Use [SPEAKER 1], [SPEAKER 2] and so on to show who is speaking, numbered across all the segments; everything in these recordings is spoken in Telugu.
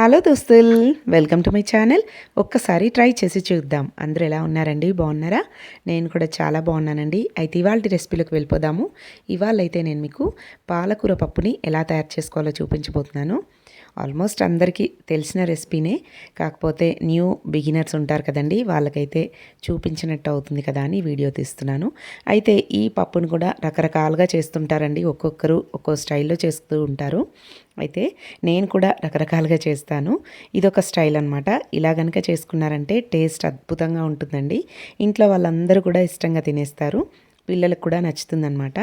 [SPEAKER 1] హలో దోస్తుల్ వెల్కమ్ టు మై ఛానల్. ఒక్కసారి ట్రై చేసి చూద్దాం. అందరూ ఎలా ఉన్నారండి? బాగున్నారా? నేను కూడా చాలా బాగున్నానండి. అయితే ఇవాళ రెసిపీలోకి వెళ్ళిపోదాము. ఇవాళ అయితే నేను మీకు పాలకూర పప్పుని ఎలా తయారు చేసుకోవాలో చూపించబోతున్నాను. ఆల్మోస్ట్ అందరికీ తెలిసిన రెసిపీనే. కాకపోతే న్యూ బిగినర్స్ ఉంటారు కదండి వాళ్ళకైతే చూపించినట్టు అవుతుంది కదా అని వీడియో తీస్తున్నాను. అయితే ఈ పప్పును కూడా రకరకాలుగా చేస్తుంటారండి ఒక్కొక్కరు ఒక్కో స్టైల్లో చేస్తూ ఉంటారు. అయితే నేను కూడా రకరకాలుగా చేస్తాను. ఇదొక స్టైల్ అనమాట ఇలా కనుక చేసుకున్నారంటే టేస్ట్ అద్భుతంగా ఉంటుందండి. ఇంట్లో వాళ్ళందరూ కూడా ఇష్టంగా తినేస్తారు. పిల్లలకు కూడా నచ్చుతుందనమాట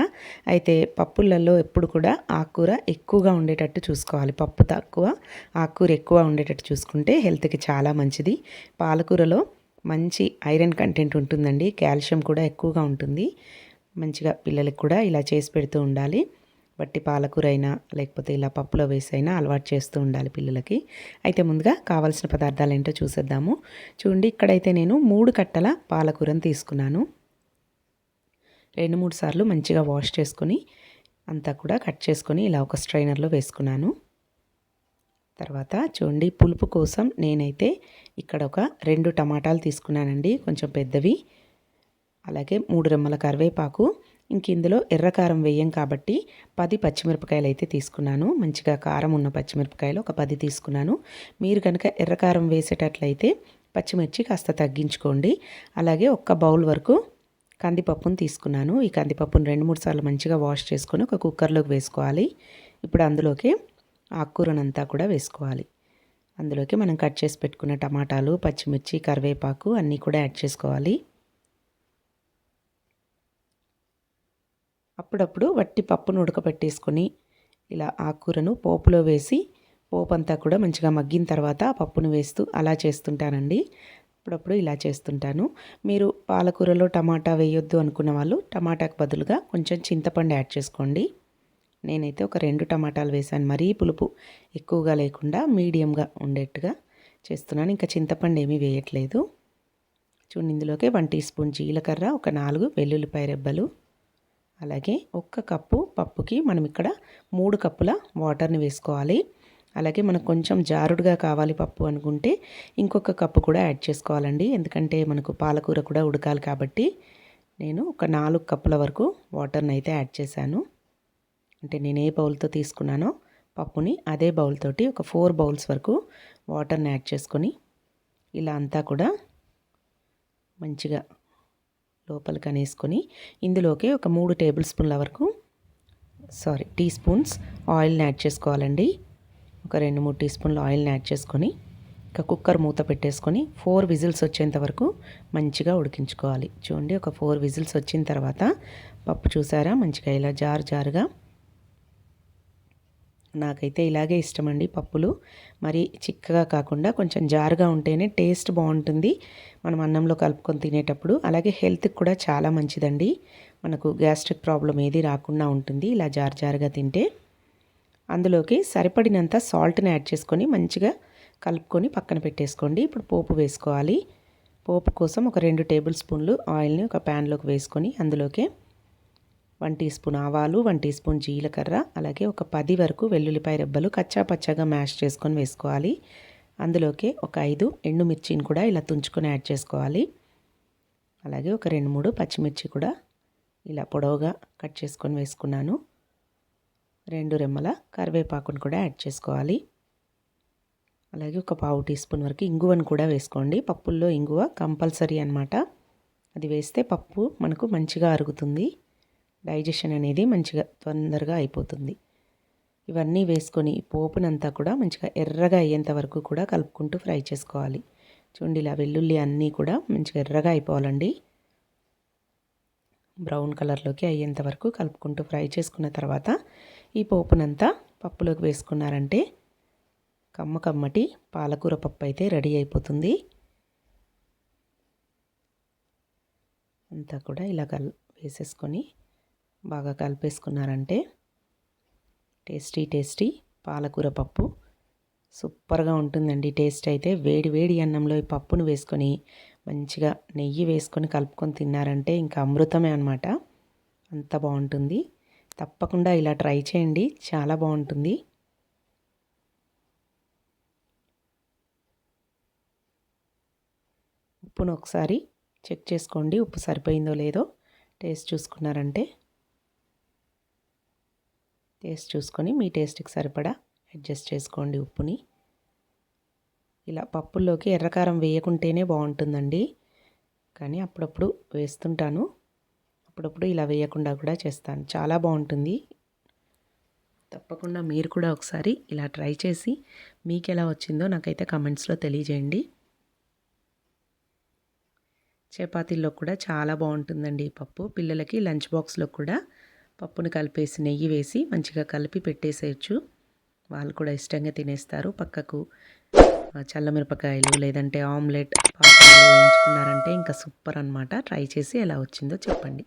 [SPEAKER 1] అయితే పప్పులలో ఎప్పుడు కూడా ఆకుకూర ఎక్కువగా ఉండేటట్టు చూసుకోవాలి. పప్పు తక్కువ ఆకుకూర ఎక్కువ ఉండేటట్టు చూసుకుంటే హెల్త్కి చాలా మంచిది. పాలకూరలో మంచి ఐరన్ కంటెంట్ ఉంటుందండి. కాల్షియం కూడా ఎక్కువగా ఉంటుంది. మంచిగా పిల్లలకు కూడా ఇలా చేసి పెడుతూ ఉండాలి. బట్టి పాలకూర అయినా లేకపోతే ఇలా పప్పులో వేసైనా అలవాటు చేస్తూ ఉండాలి పిల్లలకి. అయితే ముందుగా కావాల్సిన పదార్థాలు ఏంటో చూసేద్దాము. చూడండి ఇక్కడైతే నేను మూడు కట్టల పాలకూరను తీసుకున్నాను. రెండు మూడు సార్లు మంచిగా వాష్ చేసుకొని అంతా కూడా కట్ చేసుకొని ఇలా ఒక స్ట్రైనర్లో వేసుకున్నాను. తర్వాత చూడండి పులుపు కోసం నేనైతే ఇక్కడ ఒక రెండు టమాటాలు తీసుకున్నానండి కొంచెం పెద్దవి. అలాగే మూడు రెమ్మల కరివేపాకు ఇంక ఇందులో ఎర్రకారం వేయం కాబట్టి పది పచ్చిమిరపకాయలు అయితే తీసుకున్నాను. మంచిగా కారం ఉన్న పచ్చిమిరపకాయలు ఒక పది తీసుకున్నాను. మీరు కనుక ఎర్రకారం వేసేటట్లయితే పచ్చిమిర్చి కాస్త తగ్గించుకోండి. అలాగే ఒక్క బౌల్ వరకు కందిపప్పును తీసుకున్నాను. ఈ కందిపప్పును రెండు మూడు సార్లు మంచిగా వాష్ చేసుకొని ఒక కుక్కర్లోకి వేసుకోవాలి. ఇప్పుడు అందులోకి ఆకుకూరనంతా కూడా వేసుకోవాలి. అందులోకి మనం కట్ చేసి పెట్టుకున్న టమాటాలు పచ్చిమిర్చి కరివేపాకు అన్నీ కూడా యాడ్ చేసుకోవాలి. అప్పుడప్పుడు వట్టి పప్పును ఉడకబెట్టేసుకొని ఇలా ఆకుకూరను పోపులో వేసి పోపు అంతా కూడా మంచిగా మగ్గిన తర్వాత పప్పును వేస్తూ అలా చేస్తుంటానండి. అప్పుడప్పుడు ఇలా చేస్తుంటాను. మీరు పాలకూరలో టమాటా వేయొద్దు అనుకున్న వాళ్ళు టమాటాకు బదులుగా కొంచెం చింతపండు యాడ్ చేసుకోండి. నేనైతే ఒక రెండు టమాటాలు వేసాను మరీ పులుపు ఎక్కువగా లేకుండా మీడియంగా ఉండేట్టుగా చేస్తున్నాను. ఇంకా చింతపండు ఏమీ వేయట్లేదు. చూడండి ఇందులోకి వన్ టీ స్పూన్ జీలకర్ర ఒక నాలుగు వెల్లుల్లిపాయ రెబ్బలు అలాగే ఒక్క కప్పు పప్పుకి మనం ఇక్కడ మూడు కప్పుల వాటర్ని వేసుకోవాలి. అలాగే మనకు కొంచెం జారుడుగా కావాలి పప్పు అనుకుంటే ఇంకొక కప్పు కూడా యాడ్ చేసుకోవాలండి. ఎందుకంటే మనకు పాలకూర కూడా ఉడకాలి కాబట్టి నేను ఒక నాలుగు కప్పుల వరకు వాటర్ని అయితే యాడ్ చేశాను. అంటే నేను ఏ బౌల్తో తీసుకున్నానో పప్పుని అదే బౌల్ తోటి ఒక ఫోర్ బౌల్స్ వరకు వాటర్ని యాడ్ చేసుకొని ఇలా అంతా కూడా మంచిగా లోపల కనేసుకొని ఇందులోకి ఒక మూడు టేబుల్ స్పూన్ల వరకు సారీ టీ స్పూన్స్ ఆయిల్ని యాడ్ చేసుకోవాలండి. ఒక రెండు మూడు టీ స్పూన్లు ఆయిల్ని యాడ్ చేసుకొని ఇక కుక్కర్ మూత పెట్టేసుకొని ఫోర్ విజిల్స్ వచ్చేంత వరకు మంచిగా ఉడికించుకోవాలి. చూడండి ఒక ఫోర్ విజిల్స్ వచ్చిన తర్వాత పప్పు చూసారా? మంచిగా ఇలా జారు జారుగా నాకైతే ఇలాగే ఇష్టమండి పప్పులు. మరి చిక్కగా కాకుండా కొంచెం జారుగా ఉంటేనే టేస్ట్ బాగుంటుంది. మనం అన్నంలో కలుపుకొని తినేటప్పుడు అలాగే హెల్త్కి కూడా చాలా మంచిదండి. మనకు గ్యాస్ట్రిక్ ప్రాబ్లం ఏది రాకుండా ఉంటుంది. ఇలా జారు జారుగా తింటే అందులోకి సరిపడినంత సాల్ట్ని యాడ్ చేసుకొని మంచిగా కలుపుకొని పక్కన పెట్టేసుకోండి. ఇప్పుడు పోపు వేసుకోవాలి. పోపు కోసం ఒక రెండు టేబుల్ స్పూన్లు ఆయిల్ని ఒక ప్యాన్లోకి వేసుకొని అందులోకి వన్ టీ స్పూన్ ఆవాలు వన్ టీ స్పూన్ జీలకర్ర అలాగే ఒక పది వరకు వెల్లుల్లిపాయ రెబ్బలు కచ్చా పచ్చాగా మ్యాష్ చేసుకొని వేసుకోవాలి. అందులోకి ఒక ఐదు ఎండుమిర్చిని కూడా ఇలా తుంచుకొని యాడ్ చేసుకోవాలి. అలాగే ఒక రెండు మూడు పచ్చిమిర్చి కూడా ఇలా పొడవుగా కట్ చేసుకొని వేసుకున్నాను. రెండు రెమ్మల కరివేపాకును కూడా యాడ్ చేసుకోవాలి. అలాగే ఒక పావు టీ స్పూన్ వరకు ఇంగువను కూడా వేసుకోండి. పప్పుల్లో ఇంగువ కంపల్సరీ అనమాట అది వేస్తే పప్పు మనకు మంచిగా అరుగుతుంది. డైజెషన్ అనేది మంచిగా తొందరగా అయిపోతుంది. ఇవన్నీ వేసుకొని పోపునంతా కూడా మంచిగా ఎర్రగా అయ్యేంత వరకు కూడా కలుపుకుంటూ ఫ్రై చేసుకోవాలి. చూడండి ఇలా వెల్లుల్లి అన్నీ కూడా మంచిగా ఎర్రగా అయిపోవాలండి. బ్రౌన్ కలర్లోకి అయ్యేంత వరకు కలుపుకుంటూ ఫ్రై చేసుకున్న తర్వాత ఈ పోపునంతా పప్పులోకి వేసుకున్నారంటే కమ్మ కమ్మటి పాలకూర పప్పు అయితే రెడీ అయిపోతుంది. అంతా కూడా ఇలా కల్ వేసేసుకొని బాగా కలిపేసుకున్నారంటే టేస్టీ టేస్టీ పాలకూర పప్పు సూపర్గా ఉంటుందండి. టేస్ట్ అయితే వేడి వేడి అన్నంలో ఈ పప్పును వేసుకొని మంచిగా నెయ్యి వేసుకొని కలుపుకొని తిన్నారంటే ఇంకా అమృతమే అనమాట అంత బాగుంటుంది. తప్పకుండా ఇలా ట్రై చేయండి. చాలా బాగుంటుంది. ఉప్పును ఒకసారి చెక్ చేసుకోండి. ఉప్పు సరిపోయిందో లేదో టేస్ట్ చూసుకున్నారంటే. టేస్ట్ చూసుకొని మీ టేస్ట్కి సరిపడా అడ్జస్ట్ చేసుకోండి ఉప్పుని. ఇలా పప్పుల్లోకి ఎర్రకారం వేయకుంటేనే బాగుంటుందండి. కానీ అప్పుడప్పుడు వేస్తుంటాను. అప్పుడప్పుడు ఇలా వేయకుండా కూడా చేస్తాను. చాలా బాగుంటుంది. తప్పకుండా మీరు కూడా ఒకసారి ఇలా ట్రై చేసి మీకు ఎలా వచ్చిందో నాకైతే కమెంట్స్లో తెలియజేయండి. చపాతీల్లో కూడా చాలా బాగుంటుందండి ఈ పప్పు. పిల్లలకి లంచ్ బాక్స్లో కూడా పప్పును కలిపేసి నెయ్యి వేసి మంచిగా కలిపి పెట్టేసేయచ్చు. వాళ్ళు కూడా ఇష్టంగా తినేస్తారు. పక్కకు చల్లమిరపకాయలు లేదంటే ఆమ్లెట్ పాపడాలు వేయించుకున్నారంటే ఇంకా సూపర్ అనమాట ట్రై చేసి ఎలా వచ్చిందో చెప్పండి.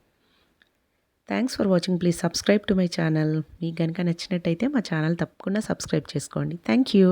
[SPEAKER 1] Thanks for watching please subscribe to my channel మీకు కనుక నచ్చినట్టయితే మా ఛానల్ తప్పకుండా సబ్స్క్రైబ్ చేసుకోండి. Thank you